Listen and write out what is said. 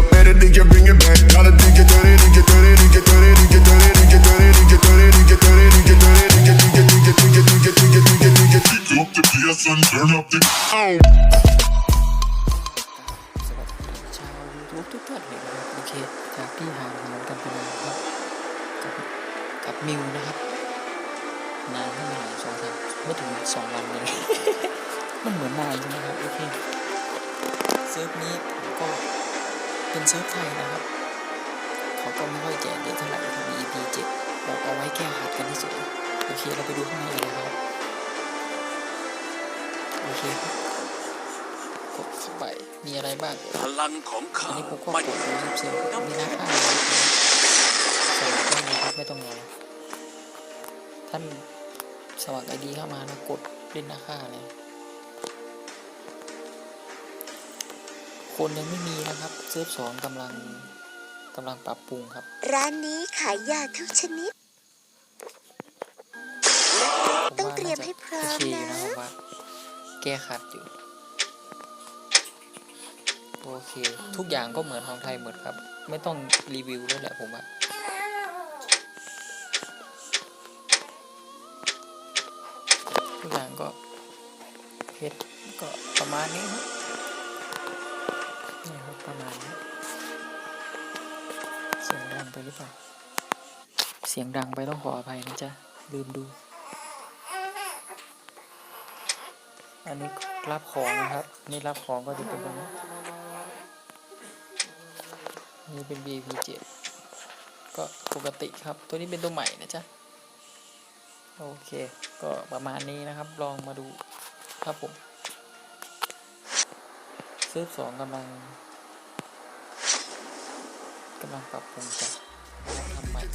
up. Better DJ, bring it back. Got a DJ 30, DJ 30, DJ 30, DJ 30, DJ 30, DJ 30, DJ 30, DJ 30, DJ, DJ, DJ, DJ, DJ, DJ, DJ, DJ. Pick up the PS and turn up the. Oh. สวัสดีชาวยูทูบทุกท่านเลยนะครับโอเคจากที่ห่างหายกันไปนานครับกับกับมิวนะครับนานเท่าไหร่สองสามไม่ถึงสองวันเลยมันเหมือนนานใช่ไหมครับโอเคเซิร์ฟนี้ เป็นเซิร์ฟไทยนะครับ เขาก็ไม่ค่อยแจกเยอะเท่าไหร่ครับ EP 7บอกเอาไว้แก้ขัดกันที่สุด โอเค เราไปดูข้างในกันเลยครับ โอเคครับกดเข้าไป มีอะไรบ้าง พลังของอันข้านี้ผมก็ไม่กดดูครับเซลล์มีราคาเลยครับสมัครได้เลยครับไม่ต้องรอท่านสมัครไอดีเข้ามาแล้วกดเล่นราคาเลย คนยังไม่มีนะครับเซิร์ฟสองกำลังกำลังปรับปรุงครับ ร้านนี้ขายยาทุกชนิดผมต้องว่าเตรียมน่าจะให้พร้อมโเคอยู่นะผมว่าแก้ขัดอยู่ โอเค ทุกอย่างก็เหมือนของไทยหมดครับ ไม่ต้องรีวิวแล้วแหละผมว่าทุกอย่างก็เพชรก็ประมาณนี้ครับนี่ครับ ประมาณนี้เสียงดังไปหรือเปล่า เสียงดังไปต้องขออภัยนะจ๊ะ ลืมดู อันนี้รับของนะครับ นี่รับของก็จะเป็นแบบนี้นี่เป็น VIP 7ก็ปกติครับ ตัวนี้เป็นตัวใหม่นะจ๊ะ โอเค ก็ประมาณนี้นะครับ ลองมาดูครับผมเซิร์ฟสองกำลัง kenapa puncak Muhammad